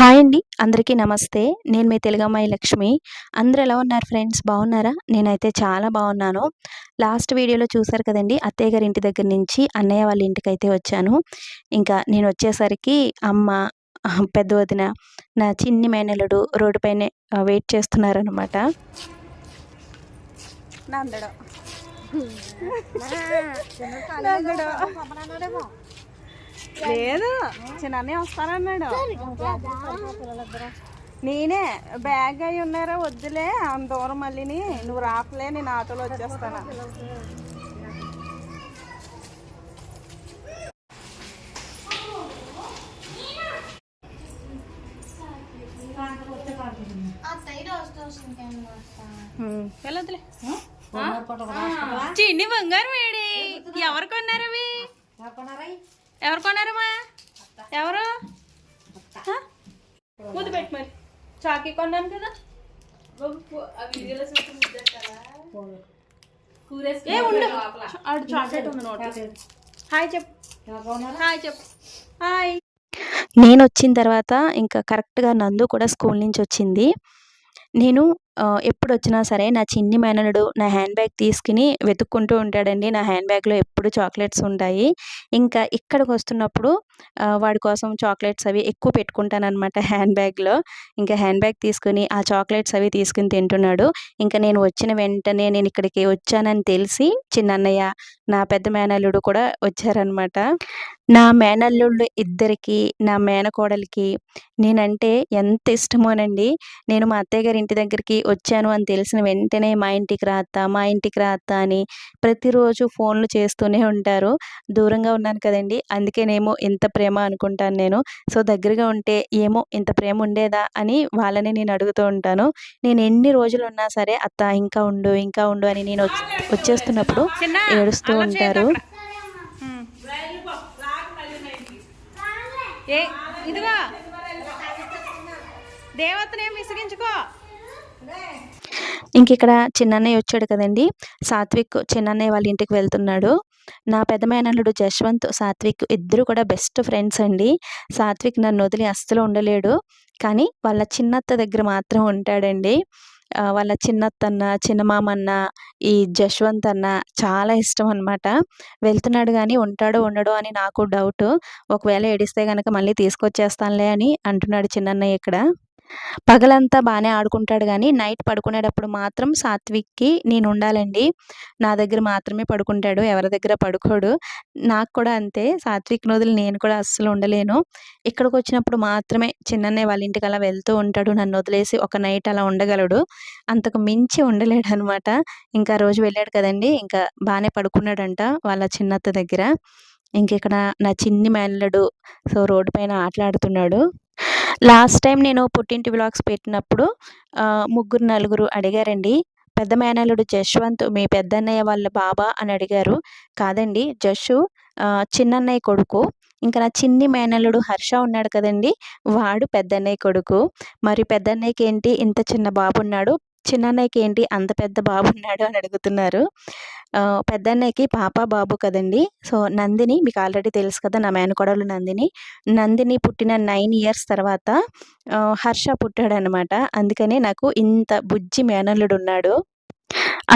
Hi అండి. అందరికీ నమస్తే. నేను మీ తెలుగమ్మాయి లక్ష్మి. అందరూ ఎలా ఉన్నారు ఫ్రెండ్స్? బాగున్నారా? నేనైతే చాలా బాగున్నాను. లాస్ట్ వీడియోలో చూసారు కదండి అత్తయ్య గారి ఇంటి దగ్గర నుంచి అన్నయ్య వాళ్ళ ఇంటికి అయితే వచ్చాను. ఇంకా నేను వచ్చేసరికి అమ్మ పెద్ద వదిన నా చిన్ని మేనలుడు రోడ్డు పైనే వెయిట్ చేస్తున్నారనమాట నందడం. లేదు చిన్న వస్తానన్నాడు. నేనే బ్యాగ్ అయి ఉన్నారా వద్దులే అంత దూరం మళ్ళీని నువ్వు రాకలే నేను ఆటోలో వచ్చేస్తాను. వెళ్ళొద్దులే. చిన్ని బంగారు వేడి ఎవరు కొన్నారు? ఎవరు కొన్నారమ్మా? ఎవరు? హ? ముద్దు పెట్టి మరి. చాకీ కొన్నాను కదా. హాయ్ చెప్పు. హాయ్ చెప్పు. హాయ్. నేను వచ్చిన తర్వాత ఇంకా కరెక్ట్గా నందు కూడా స్కూల్ నుంచి వచ్చింది. నేను ఎప్పుడు వచ్చినా సరే నా చిన్ని మేనలుడు నా హ్యాండ్ బ్యాగ్ తీసుకుని వెతుక్కుంటూ ఉంటాడండి. నా హ్యాండ్ బ్యాగ్లో ఎప్పుడు చాక్లెట్స్ ఉంటాయి. ఇంకా ఇక్కడికి వస్తున్నప్పుడు వాడి కోసం చాక్లెట్స్ అవి ఎక్కువ పెట్టుకుంటానమాట హ్యాండ్ బ్యాగ్లో. ఇంకా హ్యాండ్ బ్యాగ్ తీసుకుని ఆ చాక్లెట్స్ అవి తీసుకుని తింటున్నాడు. ఇంకా నేను వచ్చిన వెంటనే నేను ఇక్కడికి వచ్చానని తెలిసి చిన్నన్నయ్య నా పెద్ద మేనల్లుడు కూడా వచ్చారనమాట నా మేనల్లుళ్ళు ఇద్దరికి నా మేనకోడలికి నేనంటే ఎంత ఇష్టమోనండి. నేను మా అత్తయ్య గారి ఇంటి దగ్గరికి వచ్చాను అని తెలిసిన వెంటనే మా ఇంటికి రా అత్త మా ఇంటికి రా అత్త అని ప్రతిరోజు ఫోన్లు చేస్తూనే ఉంటారు. దూరంగా ఉన్నాను కదండి. అందుకేనేమో ఇంత ప్రేమ అనుకుంటాను నేను. సో దగ్గరగా ఉంటే ఏమో ఇంత ప్రేమ ఉండేదా అని వాళ్ళని నేను అడుగుతూ ఉంటాను. నేను ఎన్ని రోజులు ఉన్నా సరే అత్త ఇంకా ఉండు ఇంకా ఉండు అని నేను వచ్చి- వచ్చేస్తున్నప్పుడు ఏడుస్తూ ఉంటారు. ఏ ఇదిగో. దేవతనేం విసిగించుకో. ఇంక ఇక్కడ చిన్నన్నయ్య వచ్చాడు కదండి. సాత్విక్ చిన్నన్నయ్య వాళ్ళ ఇంటికి వెళ్తున్నాడు. నా పెద్ద మేనల్లుడు జశ్వంత్ సాత్విక్ ఇద్దరు కూడా బెస్ట్ ఫ్రెండ్స్ అండి. సాత్విక్ నన్ను వదిలి అస్సలు ఉండలేడు. కానీ వాళ్ళ చిన్నత్త దగ్గర మాత్రం ఉంటాడండి. వాళ్ళ చిన్నత్తన్న చిన్నమామన్న ఈ జశ్వంత్ అన్న చాలా ఇష్టం అనమాట వెళ్తున్నాడు కానీ ఉంటాడో ఉండడో అని నాకు డౌట్ ఒకవేళ ఏడిస్తే కనుక మళ్ళీ తీసుకొచ్చేస్తానులే అని అంటున్నాడు చిన్నన్నయ్య ఇక్కడ. పగలంతా బాగానే ఆడుకుంటాడు కానీ నైట్ పడుకునేటప్పుడు మాత్రం సాత్విక్కి నేను ఉండాలండి. నా దగ్గర మాత్రమే పడుకుంటాడు ఎవరి దగ్గర పడుకోడు. నాకు కూడా అంతే సాత్విక్ వదిలి నేను కూడా అస్సలు ఉండలేను. ఇక్కడికి వచ్చినప్పుడు మాత్రమే చిన్ననే వాళ్ళ ఇంటికి అలా వెళ్తూ ఉంటాడు నన్ను వదిలేసి ఒక నైట్ అలా ఉండగలడు. అంతకు మించి ఉండలేడు అనమాట ఇంకా రోజు వెళ్ళాడు కదండి ఇంకా బాగానే పడుకున్నాడంట వాళ్ళ చిన్నత్త దగ్గర. ఇంక ఇక్కడ నా చిన్ని మేనలుడు సో రోడ్డు పైన ఆటలాడుతున్నాడు. లాస్ట్ టైం నేను పుట్టింటి వ్లాగ్స్ పెట్టినప్పుడు ముగ్గురు నలుగురు అడిగారండి. పెద్ద మేనల్లుడు జశ్వంత్ మీ పెద్దన్నయ్య వాళ్ళ బాబా అని అడిగారు. కాదండి జషు చిన్నన్నయ్య కొడుకు. ఇంకా నా చిన్ని మేనల్లుడు హర్ష ఉన్నాడు కదండి వాడు పెద్దన్నయ్య కొడుకు. మరి పెద్దన్నయ్యకి ఏంటి ఇంత చిన్న బాబు ఉన్నాడు చిన్నన్నయ్యకి ఏంటి అంత పెద్ద బాబు ఉన్నాడు అని అడుగుతున్నారు. పెద్దన్నయ్యకి పాప బాబు కదండి. సో నందిని మీకు ఆల్రెడీ తెలుసు కదా నా మేనకోడలు నందిని. నందిని పుట్టిన నైన్ ఇయర్స్ తర్వాత హర్ష హర్ష పుట్టాడనమాట అందుకనే నాకు ఇంత బుజ్జి మేనల్లుడు ఉన్నాడు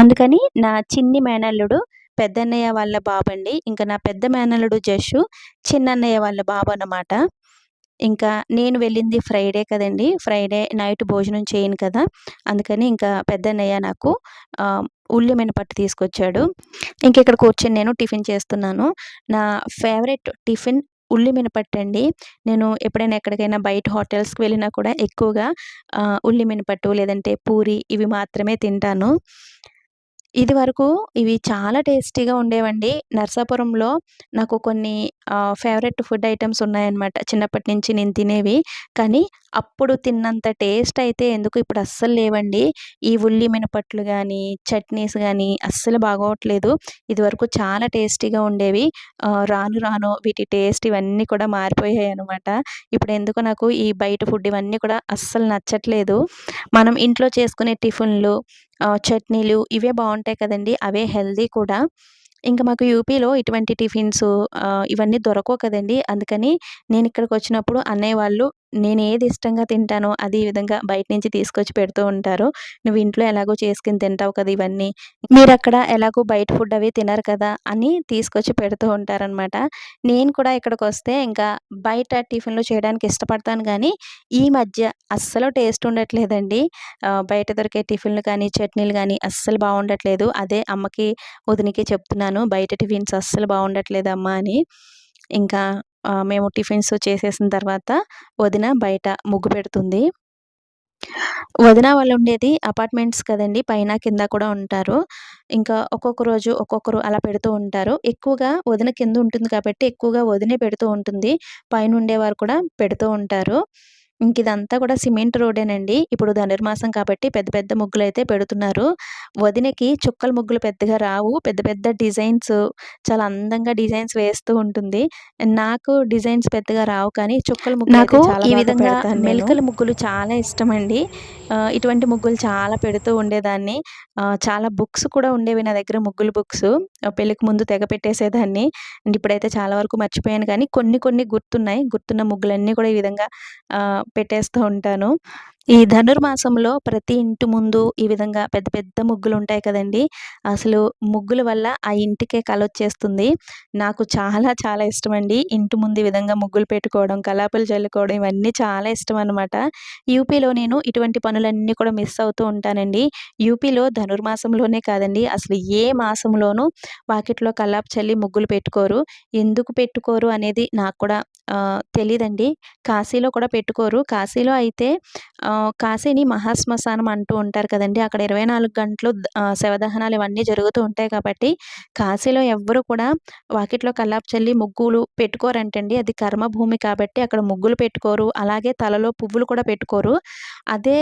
అందుకని నా చిన్ని మేనల్లుడు పెద్దన్నయ్య వాళ్ళ బాబండి. ఇంకా నా పెద్ద మేనల్లుడు జషు చిన్నన్నయ్య వాళ్ళ బాబు అన్నమాట ఇంకా నేను వెళ్ళింది ఫ్రైడే కదండి. ఫ్రైడే నైట్ భోజనం చేయను కదా. అందుకని ఇంకా పెద్దన్నయ్య నాకు ఆ, ఉల్లి మినపట్టు తీసుకొచ్చాడు. ఇంక ఇక్కడ కూర్చొని నేను టిఫిన్ చేస్తున్నాను. నా ఫేవరెట్ టిఫిన్ ఉల్లి మినపట్టు అండి. నేను ఎప్పుడైనా ఎక్కడికైనా బయట హోటల్స్కి వెళ్ళినా కూడా ఎక్కువగా ఉల్లిమినపట్టు ఉల్లి మినపట్టు లేదంటే పూరి ఇవి మాత్రమే తింటాను. ఇది వరకు ఇవి చాలా టేస్టీగా ఉండేవండి. నర్సాపురంలో నాకు కొన్ని ఫేవరెట్ ఫుడ్ ఐటమ్స్ ఉన్నాయన్నమాట. చిన్నప్పటి నుంచి నేను తినేవి. కానీ అప్పుడు తిన్నంత టేస్ట్ అయితే ఎందుకు ఇప్పుడు అస్సలు లేవండి. ఈ ఉల్లి మినపట్లు కానీ చట్నీస్ కానీ అస్సలు బాగోట్లేదు. ఇదివరకు చాలా టేస్టీగా ఉండేవి. రాను రాను వీటి టేస్ట్ ఇవన్నీ కూడా మారిపోయాయి అనమాట ఇప్పుడు ఎందుకు నాకు ఈ బయట ఫుడ్ ఇవన్నీ కూడా అస్సలు నచ్చట్లేదు. మనం ఇంట్లో చేసుకునే టిఫిన్లు చట్నీలు ఇవే బాగుంటాయి కదండి. అవే హెల్దీ కూడా. ఇంకా మాకు యూపీలో ఇటువంటి టిఫిన్స్ ఇవన్నీ దొరకవు కదండి. అందుకని నేను ఇక్కడికి వచ్చినప్పుడు అన్నయ్య వాళ్ళు నేను ఏది ఇష్టంగా తింటానో అది ఈ విధంగా బయట నుంచి తీసుకొచ్చి పెడుతూ ఉంటారు. నువ్వు ఇంట్లో ఎలాగో చేసుకుని తింటావు కదా ఇవన్నీ. మీరు అక్కడ ఎలాగో బయట ఫుడ్ అవి తినరు కదా అని తీసుకొచ్చి పెడుతూ ఉంటారనమాట నేను కూడా ఇక్కడికి వస్తే ఇంకా బయట టిఫిన్లు చేయడానికి ఇష్టపడతాను కానీ ఈ మధ్య అస్సలు టేస్ట్ ఉండట్లేదండి. బయట దొరికే టిఫిన్లు కానీ చట్నీలు కానీ అస్సలు బాగుండట్లేదు. అదే అమ్మకి వదినికి చెప్తున్నాను బయట టిఫిన్స్ అస్సలు బాగుండట్లేదు అమ్మ అని. ఇంకా మేము టిఫిన్స్ చేసేసిన తర్వాత వదిన బయట ముగ్గు పెడుతుంది. వదిన వాళ్ళు ఉండేది అపార్ట్మెంట్స్ కదండి పైన కింద కూడా ఉంటారు. ఇంకా ఒక్కొక్క రోజు ఒక్కొక్కరు అలా పెడుతూ ఉంటారు. ఎక్కువగా వదిన కింద ఉంటుంది కాబట్టి ఎక్కువగా వదినే పెడుతూ ఉంటుంది. పైన ఉండేవారు కూడా పెడుతూ ఉంటారు. ఇంక ఇదంతా కూడా సిమెంట్ రోడేనండి. ఇప్పుడు ధనుర్మాసం కాబట్టి పెద్ద పెద్ద ముగ్గులు అయితే పెడుతున్నారు. వదినకి చుక్కల ముగ్గులు పెద్దగా రావు. పెద్ద పెద్ద డిజైన్స్ చాలా అందంగా డిజైన్స్ వేస్తూ ఉంటుంది. నాకు డిజైన్స్ పెద్దగా రావు కానీ చుక్కల ముగ్గులు నాకు ఈ విధంగా. మెలికల ముగ్గులు చాలా ఇష్టం అండి ఇటువంటి ముగ్గులు చాలా పెడుతూ ఉండేదాన్ని. చాలా బుక్స్ కూడా ఉండేవి నా దగ్గర ముగ్గులు బుక్స్. పెళ్ళికి ముందు తెగ పెట్టేసేదాన్ని. అండ్ ఇప్పుడైతే చాలా వరకు మర్చిపోయాను కానీ కొన్ని కొన్ని గుర్తున్నాయి. గుర్తున్న ముగ్గులన్నీ కూడా ఈ విధంగా పెట్టేస్తూ ఉంటాను. ఈ ధనుర్మాసంలో ప్రతి ఇంటి ముందు ఈ విధంగా పెద్ద పెద్ద ముగ్గులు ఉంటాయి కదండి. అసలు ముగ్గుల వల్ల ఆ ఇంటికే కళ వచ్చేస్తుంది నాకు చాలా చాలా ఇష్టం అండి ఇంటి ముందు ఈ విధంగా ముగ్గులు పెట్టుకోవడం కలాపులు చల్లుకోవడం ఇవన్నీ చాలా ఇష్టం అనమాట యూపీలో నేను ఇటువంటి పనులన్నీ కూడా మిస్ అవుతూ ఉంటానండి. యూపీలో ధనుర్మాసంలోనే కాదండి అసలు ఏ మాసంలోనూ వాకిట్లో కల్లాపు చల్లి ముగ్గులు పెట్టుకోరు. ఎందుకు పెట్టుకోరు అనేది నాకు కూడా తెలీదండి. కాశీలో కూడా పెట్టుకోరు. కాశీలో అయితే కాశీని మహాశ్మశానం అంటూ ఉంటారు కదండి. అక్కడ ఇరవై నాలుగు గంటలు శవదహనాలు ఇవన్నీ జరుగుతూ ఉంటాయి కాబట్టి కాశీలో ఎవ్వరు కూడా వాకిట్లో కల్లాపు చల్లి ముగ్గులు పెట్టుకోరంటండి. అది కర్మభూమి కాబట్టి అక్కడ ముగ్గులు పెట్టుకోరు. అలాగే తలలో పువ్వులు కూడా పెట్టుకోరు. అదే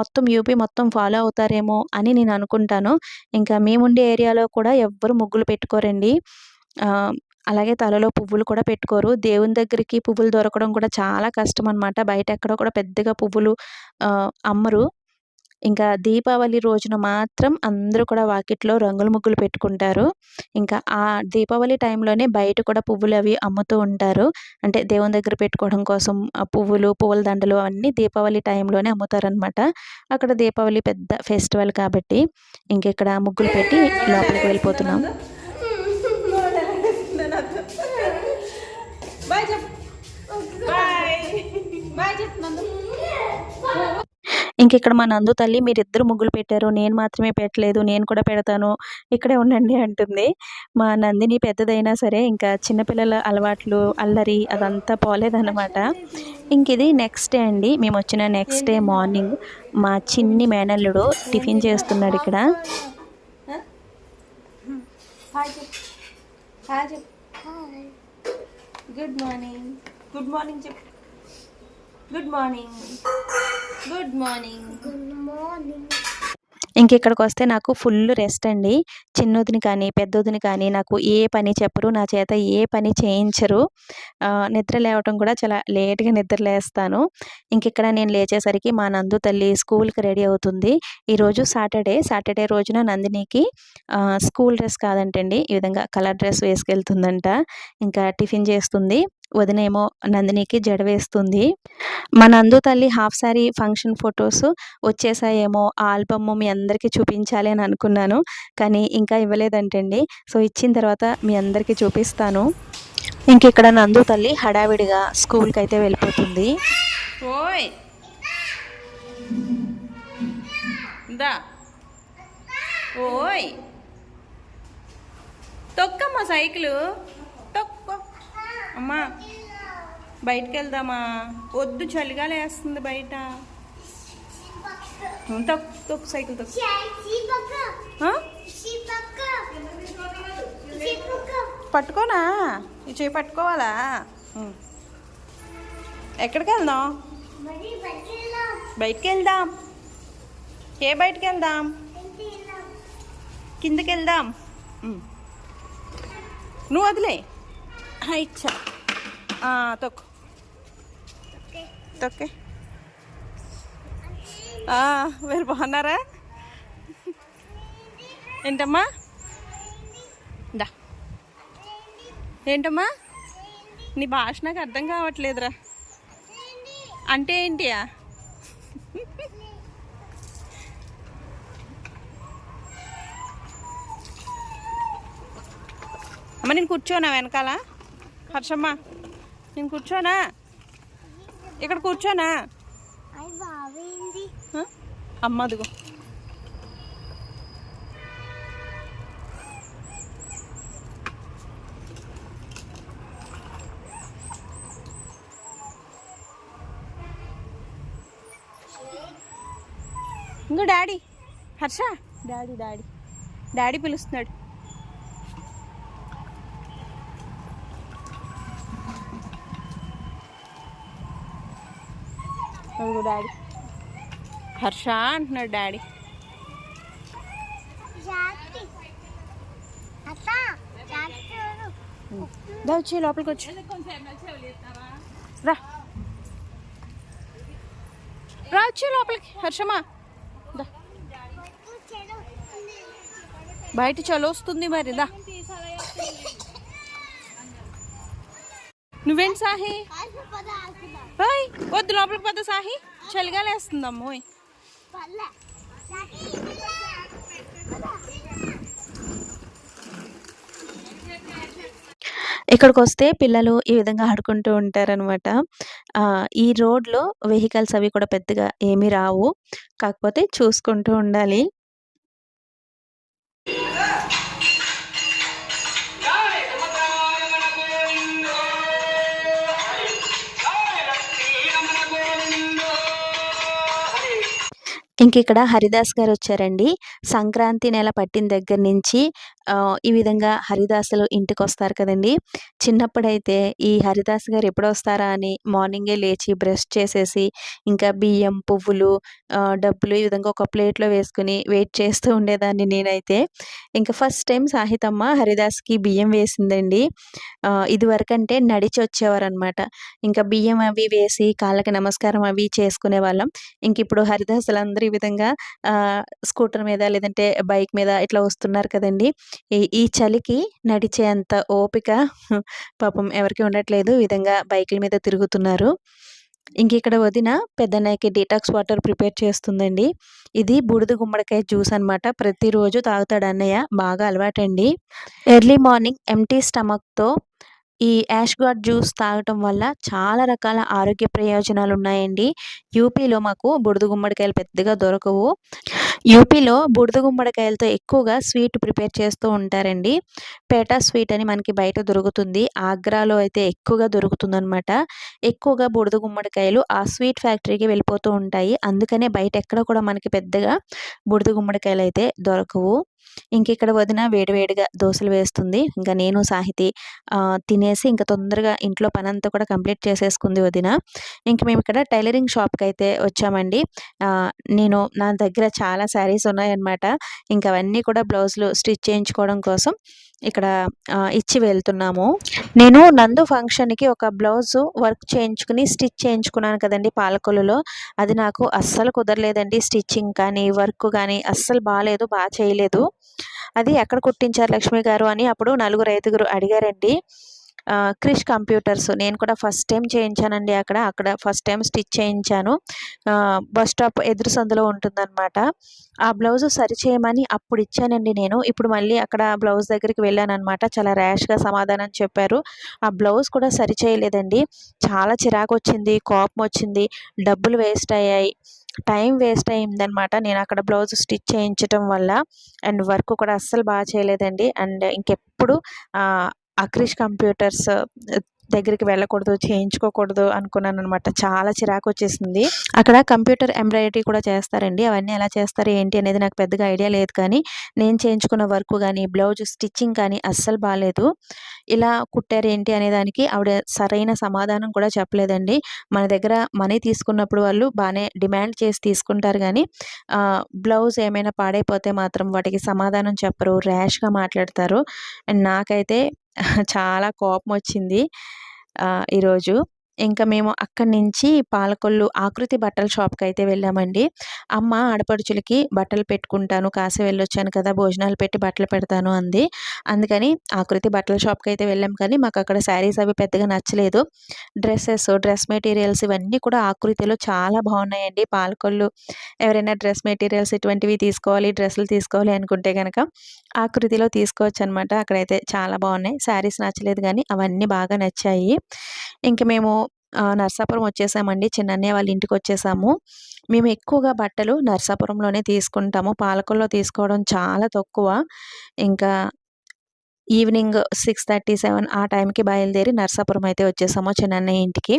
మొత్తం యూపీ మొత్తం ఫాలో అవుతారేమో అని నేను అనుకుంటాను. ఇంకా మేముండే ఏరియాలో కూడా ఎవ్వరు ముగ్గులు పెట్టుకోరండి. అలాగే తలలో పువ్వులు కూడా పెట్టుకోరు. దేవుని దగ్గరికి పువ్వులు దొరకడం కూడా చాలా కష్టం అనమాట బయట ఎక్కడ కూడా పెద్దగా పువ్వులు అమ్మరు. ఇంకా దీపావళి రోజున మాత్రం అందరూ కూడా వాకిట్లో రంగుల ముగ్గులు పెట్టుకుంటారు. ఇంకా ఆ దీపావళి టైంలోనే బయట కూడా పువ్వులు అవి అమ్ముతూ ఉంటారు. అంటే దేవుని దగ్గర పెట్టుకోవడం కోసం పువ్వులు పువ్వుల దండలు అన్నీ దీపావళి టైంలోనే అమ్ముతారనమాట అక్కడ దీపావళి పెద్ద ఫెస్టివల్ కాబట్టి ఇంకెక్కడ ముగ్గులు పెట్టి లోపలికి వెళ్ళిపోతున్నాం. ఇంక ఇక్కడ మా నందు తల్లి మీరిద్దరు ముగ్గులు పెట్టారు. నేను మాత్రమే పెట్టలేదు. నేను కూడా పెడతాను. ఇక్కడే ఉండండి అంటుంది. మా నందిని పెద్దదైనా సరే ఇంకా చిన్నపిల్లల అలవాట్లు అల్లరి అదంతా పోలేదన్నమాట. ఇంక ఇది నెక్స్ట్ డే అండి. మేము వచ్చిన నెక్స్ట్ డే మార్నింగ్ మా చిన్ని మేనల్లుడు టిఫిన్ చేస్తున్నాడు ఇక్కడ. Good morning. గుడ్ మార్నింగ్ చెప్పు. గుడ్ మార్నింగ్ గుడ్ మార్నింగ్ ఇంక ఇక్కడికి వస్తే నాకు ఫుల్ రెస్ట్ అండి. చిన్నొదిని కానీ పెద్దొదిని కానీ నాకు ఏ పని చెప్పరు నా చేత ఏ పని చేయించరు. నిద్ర లేవటం కూడా చాలా లేట్గా నిద్ర లేస్తాను. ఇంక ఇక్కడ నేను లేచేసరికి మా నందు తల్లి స్కూల్కి రెడీ అవుతుంది. ఈరోజు సాటర్డే సాటర్డే రోజున నందినికి స్కూల్ డ్రెస్ కాదంటండి. ఈ విధంగా కలర్ డ్రెస్ వేసుకెళ్తుందంట. ఇంకా టిఫిన్ చేస్తుంది. వదినేమో నందినికి జడ వేస్తుంది. మా నందు తల్లి హాఫ్ సారీ ఫంక్షన్ ఫొటోస్ వచ్చేసాయేమో ఆ ఆల్బమ్ మీ అందరికీ చూపించాలి అని అనుకున్నాను. కానీ ఇంకా ఇవ్వలేదంటండి. సో ఇచ్చిన తర్వాత మీ అందరికీ చూపిస్తాను. ఇంక ఇక్కడ నందు తల్లి హడావిడిగా స్కూల్కి అయితే వెళ్ళిపోతుంది. ఓయ్! దా. ఓయ్! సైకిల్. అమ్మా బయటికి వెళ్దామా వద్దు చలిగా వేస్తుంది బయట. తొక్కు సైకిల్ తొక్కు. పట్టుకోనా? ఈ చేయి పట్టుకోవాలా? ఎక్కడికి వెళ్దాం బయటికి వెళ్దాం ఏ బయటికి వెళ్దాం కిందకి వెళ్దాం నువ్వు వదిలే. ఇచ్చా తొక్కు తొక్కే మీరు బాగున్నారా ఏంటమ్మా దా ఏంటమ్మా నీ భాష నాకు అర్థం కావట్లేదురా. అంటే ఏంటి అమ్మ నేను కూర్చోనా వెనకాల? హర్షమ్మ నేను కూర్చోనా? ఇక్కడ కూర్చోనా? అమ్మ అదిగో. ఇంకో daddy. Harsha. Daddy daddy. Daddy పిలుస్తున్నాడు. అదిగో డాడీ. హర్ష అంటున్నాడు డాడీ. వచ్చి లోపలికి వచ్చి. రా. రా వచ్చి లోపలికి హర్షమా. బయట చలి వస్తుంది మరి దా. నువ్వేంటి సాహి? కాల్పు ఓయ్ వద్దు లోపలికి పద సాహి. చలిగాలేస్తుంది ఇక్కడికి వస్తే పిల్లలు ఈ విధంగా ఆడుకుంటూ ఉంటారనమాట ఈ రోడ్లో వెహికల్స్ అవి కూడా పెద్దగా ఏమీ రావు. కాకపోతే చూసుకుంటూ ఉండాలి. ఇంక ఇక్కడ హరిదాస్ గారు వచ్చారండి సంక్రాంతి నెల పట్టిన దగ్గర నుంచి ఈ విధంగా హరిదాసులు ఇంటికి వస్తారు కదండి. చిన్నప్పుడైతే ఈ హరిదాస్ గారు ఎప్పుడు వస్తారా అని మార్నింగే లేచి బ్రష్ చేసేసి ఇంకా బియ్యం పువ్వులు డబ్బులు ఈ విధంగా ఒక ప్లేట్లో వేసుకుని వెయిట్ చేస్తూ ఉండేదాన్ని నేనైతే. ఇంకా ఫస్ట్ టైం సాహితమ్మ హరిదాస్కి బియ్యం వేసిందండి. ఇదివరకంటే నడిచి వచ్చేవారనమాట ఇంకా బియ్యం అవి వేసి కాళ్ళకి నమస్కారం అవి చేసుకునే వాళ్ళం ఇంక ఇప్పుడు హరిదాసులు అందరూ ఈ విధంగా స్కూటర్ మీద లేదంటే బైక్ మీద ఇట్లా వస్తున్నారు కదండి. ఈ ఈ చలికి నడిచే అంత ఓపిక పాపం ఎవరికి ఉండట్లేదు. ఈ విధంగా బైకుల మీద తిరుగుతున్నారు. ఇంక ఇక్కడ వదిన పెద్దన్నయ్యకి డీటాక్స్ వాటర్ ప్రిపేర్ చేస్తుందండి. ఇది బూడిద గుమ్మడికాయ జ్యూస్ అన్నమాట. ప్రతిరోజు తాగుతాడు అన్నయ్య. బాగా అలవాటండి. ఎర్లీ మార్నింగ్ ఎంటీ స్టమక్తో ఈ యాష్ గార్డ్ జ్యూస్ తాగటం వల్ల చాలా రకాల ఆరోగ్య ప్రయోజనాలు ఉన్నాయండి యూపీలో మాకు బుడద గుమ్మడికాయలు పెద్దగా దొరకవు. యూపీలో బుడిద గుమ్మడికాయలతో ఎక్కువగా స్వీట్ ప్రిపేర్ చేస్తూ ఉంటారండి. పేటా స్వీట్ అని మనకి బయట దొరుకుతుంది. ఆగ్రాలో అయితే ఎక్కువగా దొరుకుతుందనమాట ఎక్కువగా బుడిద గుమ్మడికాయలు ఆ స్వీట్ ఫ్యాక్టరీకి వెళ్ళిపోతూ ఉంటాయి. అందుకనే బయట ఎక్కడ కూడా మనకి పెద్దగా బుడిద గుమ్మడికాయలు అయితే దొరకవు. ఇంక ఇక్కడ వదిన వేడివేడిగా దోశలు వేస్తుంది. ఇంకా నేను సాహితి తినేసి ఇంకా తొందరగా ఇంట్లో పని అంతా కూడా కంప్లీట్ చేసేసుకుంది వదిన. ఇంక మేము ఇక్కడ టైలరింగ్ షాప్కి అయితే వచ్చామండి నేను నా దగ్గర చాలా శారీస్ ఉన్నాయన్నమాట. ఇంకా అవన్నీ కూడా బ్లౌజులు స్టిచ్ చేయించుకోవడం కోసం. ఇక్కడ ఇచ్చి వెళ్తున్నాము. నేను నందు ఫంక్షన్కి ఒక బ్లౌజ్ వర్క్ చేయించుకుని స్టిచ్ చేయించుకున్నాను కదండి పాలకొల్లులో. అది నాకు అస్సలు కుదరలేదండి స్టిచ్చింగ్ కానీ వర్క్ కానీ అస్సలు బాగాలేదు బాగా చేయలేదు. అది ఎక్కడ కుట్టించారు లక్ష్మి గారు అని అప్పుడు నలుగురు ఐదుగురు అడిగారండి. క్రిష్ కంప్యూటర్స్. నేను కూడా ఫస్ట్ టైం చేయించానండి అక్కడ. అక్కడ ఫస్ట్ టైం స్టిచ్ చేయించాను. బస్ స్టాప్ ఎదురు సందులో ఉంటుందన్నమాట. ఆ బ్లౌజ్ సరి చేయమని అప్పుడు ఇచ్చానండి నేను. ఇప్పుడు మళ్ళీ అక్కడ బ్లౌజ్ దగ్గరికి వెళ్ళాను అనమాట చాలా ర్యాష్గా సమాధానం చెప్పారు. ఆ బ్లౌజ్ కూడా సరి చేయలేదండి చాలా చిరాకు వచ్చింది కోపం వచ్చింది. డబ్బులు వేస్ట్ అయ్యాయి. టైం వేస్ట్ అయిందనమాట నేను అక్కడ బ్లౌజ్ స్టిచ్ చేయించటం వల్ల అండ్ వర్క్ కూడా అస్సలు బాగా చేయలేదండి. అండ్ ఇంకెప్పుడు అక్రిష్ కంప్యూటర్స్ దగ్గరికి వెళ్ళకూడదు చేయించుకోకూడదు అనుకున్నాను అనమాట చాలా చిరాకు వచ్చేసింది. అక్కడ కంప్యూటర్ ఎంబ్రాయిడరీ కూడా చేస్తారండి. అవన్నీ ఎలా చేస్తారు ఏంటి అనేది నాకు పెద్దగా ఐడియా లేదు కానీ నేను చేయించుకున్న వర్క్ కానీ బ్లౌజ్ స్టిచ్చింగ్ కానీ అస్సలు బాగాలేదు ఇలా కుట్టారు ఏంటి అనే దానికి ఆవిడ సరైన సమాధానం కూడా చెప్పలేదండి. మన దగ్గర మనీ తీసుకున్నప్పుడు వాళ్ళు బాగానే డిమాండ్ చేసి తీసుకుంటారు కానీ బ్లౌజ్ ఏమైనా పాడైపోతే మాత్రం వాటికి సమాధానం చెప్పరు ర్యాష్గా మాట్లాడతారు. అండ్ నాకైతే చాలా కోపం వచ్చింది ఈరోజు ఇంకా మేము అక్కడి నుంచి పాలకొల్లు ఆకృతి బట్టల షాప్కి అయితే వెళ్ళామండి. అమ్మ ఆడపడుచులకి బట్టలు పెట్టుకుంటాను కాసే వెళ్ళొచ్చాను కదా భోజనాలు పెట్టి బట్టలు పెడతాను అంది. అందుకని ఆకృతి బట్టల షాప్కి అయితే వెళ్ళాం కానీ మాకు అక్కడ శారీస్ అవి పెద్దగా నచ్చలేదు. డ్రెస్సెస్ డ్రెస్ మెటీరియల్స్ ఇవన్నీ కూడా ఆకృతిలో చాలా బాగున్నాయండి. పాలకొల్లు ఎవరైనా డ్రెస్ మెటీరియల్స్ ఇటువంటివి తీసుకోవాలి డ్రెస్సులు తీసుకోవాలి అనుకుంటే కనుక ఆకృతిలో తీసుకోవచ్చు అనమాట అక్కడైతే చాలా బాగున్నాయి. శారీస్ నచ్చలేదు కానీ అవన్నీ బాగా నచ్చాయి. ఇంక మేము నర్సాపురం వచ్చేసామండి. చిన్నన్నయ్య వాళ్ళ ఇంటికి వచ్చేసాము మేము ఎక్కువగా బట్టలు నర్సాపురంలోనే తీసుకుంటాము. పాలకొల్లో తీసుకోవడం చాలా తక్కువ. ఇంకా ఈవినింగ్ సిక్స్ థర్టీ సెవెన్ ఆ టైంకి బయలుదేరి నర్సాపురం అయితే వచ్చేసాము చిన్నన్నయ్య ఇంటికి.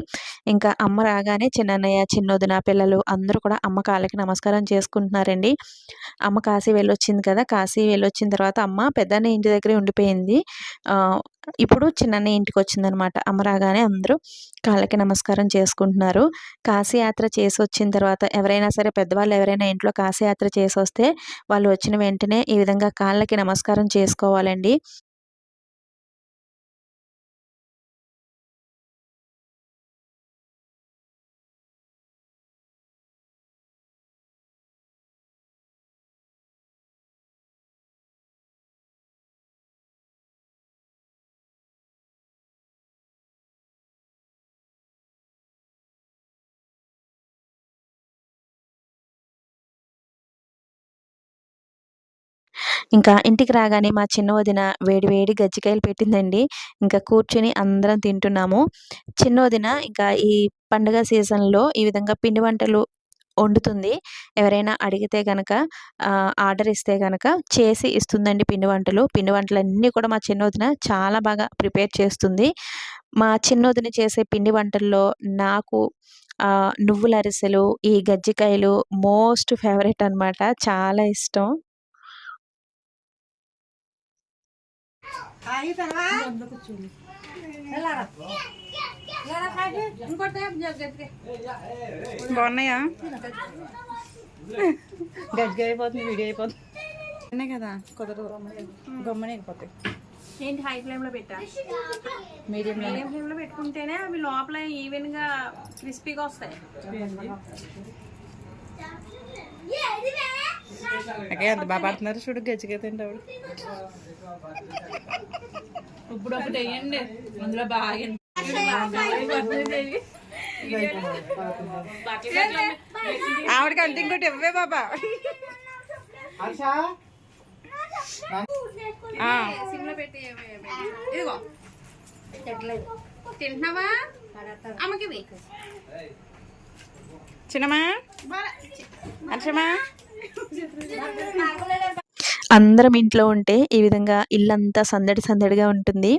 ఇంకా అమ్మ రాగానే చిన్నన్నయ్య చిన్నొదిన పిల్లలు అందరూ కూడా అమ్మ కాళ్ళకి నమస్కారం చేసుకుంటున్నారండి. అమ్మ కాశీ వెళ్ళొచ్చింది కదా కాశీ వెళ్ళొచ్చిన తర్వాత అమ్మ పెద్దన్న ఇంటి దగ్గరే ఉండిపోయింది. ఇప్పుడు చిన్నన్న ఇంటికి వచ్చిందనమాట అమ్మ రాగానే అందరూ కాళ్ళకి నమస్కారం చేసుకుంటున్నారు. కాశీయాత్ర చేసి వచ్చిన తర్వాత ఎవరైనా సరే పెద్దవాళ్ళు ఎవరైనా ఇంట్లో కాశీయాత్ర చేసి వస్తే వాళ్ళు వచ్చిన వెంటనే ఈ విధంగా కాళ్ళకి నమస్కారం చేసుకోవాలండి. ఇంకా ఇంటికి రాగానే మా చిన్న వదిన వేడి వేడి గజ్జికాయలు పెట్టిందండి. ఇంకా కూర్చొని అందరం తింటున్నాము. చిన్న వదిన ఇంకా ఈ పండుగ సీజన్లో ఈ విధంగా పిండి వంటలు వండుతుంది. ఎవరైనా అడిగితే కనుక ఆర్డర్ ఇస్తే కనుక చేసి ఇస్తుందండి పిండి వంటలు. పిండి వంటలు అన్నీ కూడా మా చిన్న వదిన చాలా బాగా ప్రిపేర్ చేస్తుంది. మా చిన్న వదిన చేసే పిండి వంటల్లో నాకు నువ్వుల అరిసెలు ఈ గజ్జికాయలు మోస్ట్ ఫేవరెట్ అన్నమాట. చాలా ఇష్టం. బాగున్నాయా? గజ్జి అయిపోతుంది వీడియో అయిపోతుంది. ఉన్నాయి కదా. కుదరదు గమ్మని అయిపోతాయి. ఏంటి హై ఫ్లేమ్లో పెట్టా? మీడియం మీడియం ఫ్లేమ్లో పెట్టుకుంటేనే అవి లోపల ఈవెన్గా క్రిస్పీగా వస్తాయి. అకే ఎంత బాగా పడుతున్నారు. చూడు గజ్జిగా తింటాడు. ఇప్పుడు ఒకటి వేయండి. అందులో బాగా ఆవిడకి అంటే ఇంకోటి ఇవ్వే బాబా. సిమ్లో పెట్టి ఇదిగో. తింటున్నావా? అమ్మకి చిన్నమా అర్షమా అందరం ఇంట్లో ఉంటే ఈ విధంగా ఇల్లంతా సందడి సందడిగా ఉంటుంది.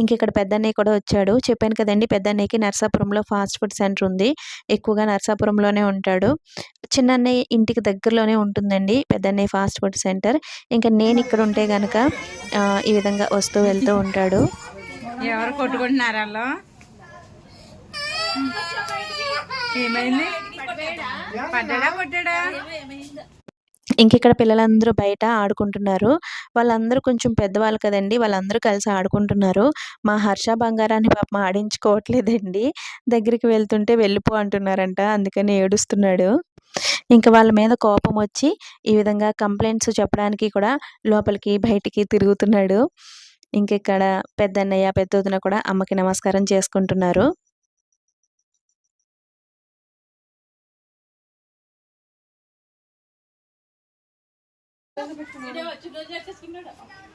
ఇంక ఇక్కడ పెద్దన్నయ్య కూడా వచ్చాడు. చెప్పాను కదండి పెద్దన్నయ్యకి నర్సాపురంలో ఫాస్ట్ ఫుడ్ సెంటర్ ఉంది. ఎక్కువగా నర్సాపురంలోనే ఉంటాడు. చిన్నన్నయ్య ఇంటికి దగ్గరలోనే ఉంటుందండి పెద్దన్నయ్య ఫాస్ట్ ఫుడ్ సెంటర్. ఇంకా నేను ఇక్కడ ఉంటే కనుక ఈ విధంగా వస్తూ వెళ్తూ ఉంటాడు. ఎవరు కొట్టుకుంటున్నారు వాళ్ళు? ఏమైంది? పడ్డా? కొట్టాడా ఇక్కడ పిల్లలందరూ బయట ఆడుకుంటున్నారు. వాళ్ళందరూ కొంచెం పెద్దవాళ్ళు కదండి వాళ్ళందరూ కలిసి ఆడుకుంటున్నారు. మా హర్ష బంగారాన్ని పాపం ఆడించుకోవట్లేదండి. దగ్గరికి వెళ్తుంటే వెళ్ళిపో అంటున్నారంట అందుకని ఏడుస్తున్నాడు. ఇంకా వాళ్ళ మీద కోపం వచ్చి ఈ విధంగా కంప్లైంట్స్ చెప్పడానికి కూడా లోపలికి బయటికి తిరుగుతున్నాడు. ఇంక ఇక్కడ పెద్దన్నయ్య పెద్దోదిన కూడా అమ్మకి నమస్కారం చేసుకుంటున్నారు.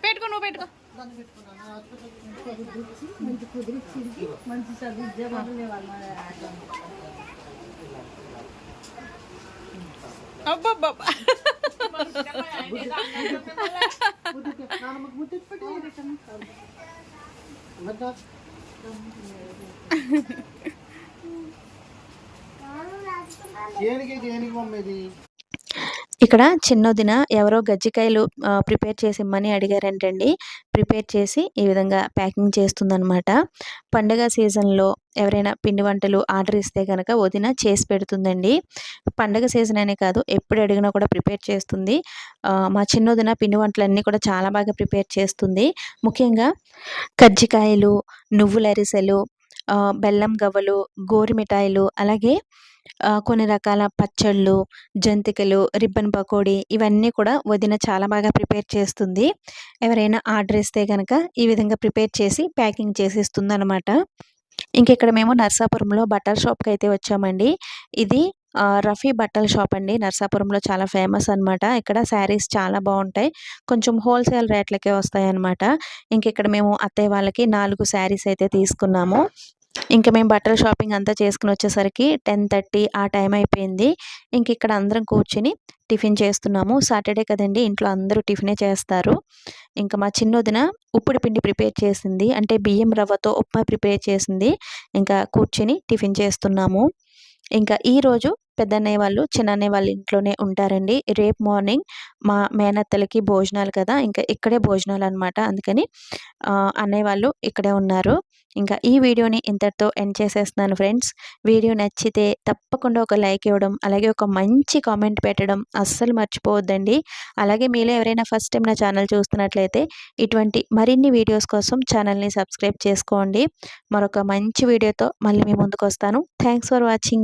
పెట్టుకో నువ్వు పెట్టుకో అబ్బబ్బబ్బ. దేనికి దేనికి మమ్మీది ఇక్కడ చిన్నదిన ఎవరో గజ్జికాయలు ప్రిపేర్ చేసి ఇమ్మని అడిగారంటండి. ప్రిపేర్ చేసి ఈ విధంగా ప్యాకింగ్ చేస్తుందన్నమాట. పండగ సీజన్లో ఎవరైనా పిండి వంటలు ఆర్డర్ ఇస్తే కనుక వదిన చేసి పెడుతుందండి. పండగ సీజన్ అనే కాదు ఎప్పుడు అడిగినా కూడా ప్రిపేర్ చేస్తుంది. మా చిన్నదిన పిండి వంటలన్నీ కూడా చాలా బాగా ప్రిపేర్ చేస్తుంది. ముఖ్యంగా కజ్జికాయలు నువ్వుల అరిసెలు బెల్లం గవ్వలు గోరు మిఠాయిలు అలాగే కొన్ని రకాల పచ్చళ్ళు జంతికలు రిబ్బన్ పకోడీ ఇవన్నీ కూడా వదిన చాలా బాగా ప్రిపేర్ చేస్తుంది. ఎవరైనా ఆర్డర్ ఇస్తే కనుక ఈ విధంగా ప్రిపేర్ చేసి ప్యాకింగ్ చేసేస్తుంది అనమాట ఇంక ఇక్కడ మేము నర్సాపురంలో బట్టల షాప్కి అయితే వచ్చామండి. ఇది రఫీ బట్టల షాప్ అండి. నర్సాపురంలో చాలా ఫేమస్ అన్నమాట. ఇక్కడ శారీస్ చాలా బాగుంటాయి. కొంచెం హోల్సేల్ రేట్లకే వస్తాయి అన్నమాట ఇంక ఇక్కడ మేము అత్తయ్య వాళ్ళకి నాలుగు శారీస్ అయితే తీసుకున్నాము. ఇంకా మేము బట్టల షాపింగ్ అంతా చేసుకుని వచ్చేసరికి టెన్ థర్టీ ఆ టైం అయిపోయింది. ఇంక ఇక్కడ అందరం కూర్చుని టిఫిన్ చేస్తున్నాము. సాటర్డే కదండి ఇంట్లో అందరూ టిఫినే చేస్తారు. ఇంకా మా చిన్నదిన ఉప్పుడు పిండి ప్రిపేర్ చేసింది. అంటే బియ్యం రవ్వతో ఉప్మా ప్రిపేర్ చేసింది. ఇంకా కూర్చుని టిఫిన్ చేస్తున్నాము. ఇంకా ఈరోజు పెద్దన్నయ్య వాళ్ళు చిన్నన్నయ్య వాళ్ళ ఇంట్లోనే ఉంటారండి. రేపు మార్నింగ్ మా మేనత్తలకి భోజనాలు కదా ఇంకా ఇక్కడే భోజనాలు అనమాట అందుకని అన్నయ్య వాళ్ళు ఇక్కడే ఉన్నారు. ఇంకా ఈ వీడియోని ఇంతటితో ఎండ్ చేసేస్తున్నాను ఫ్రెండ్స్. వీడియో నచ్చితే తప్పకుండా ఒక లైక్ ఇవ్వడం అలాగే ఒక మంచి కామెంట్ పెట్టడం అస్సలు మర్చిపోవద్దండి. అలాగే మీలో ఎవరైనా ఫస్ట్ టైం నా ఛానల్ చూస్తున్నట్లయితే ఇటువంటి మరిన్ని వీడియోస్ కోసం ఛానల్ని సబ్స్క్రైబ్ చేసుకోండి. మరొక మంచి వీడియోతో మళ్ళీ మీ ముందుకు వస్తాను. Thanks for watching.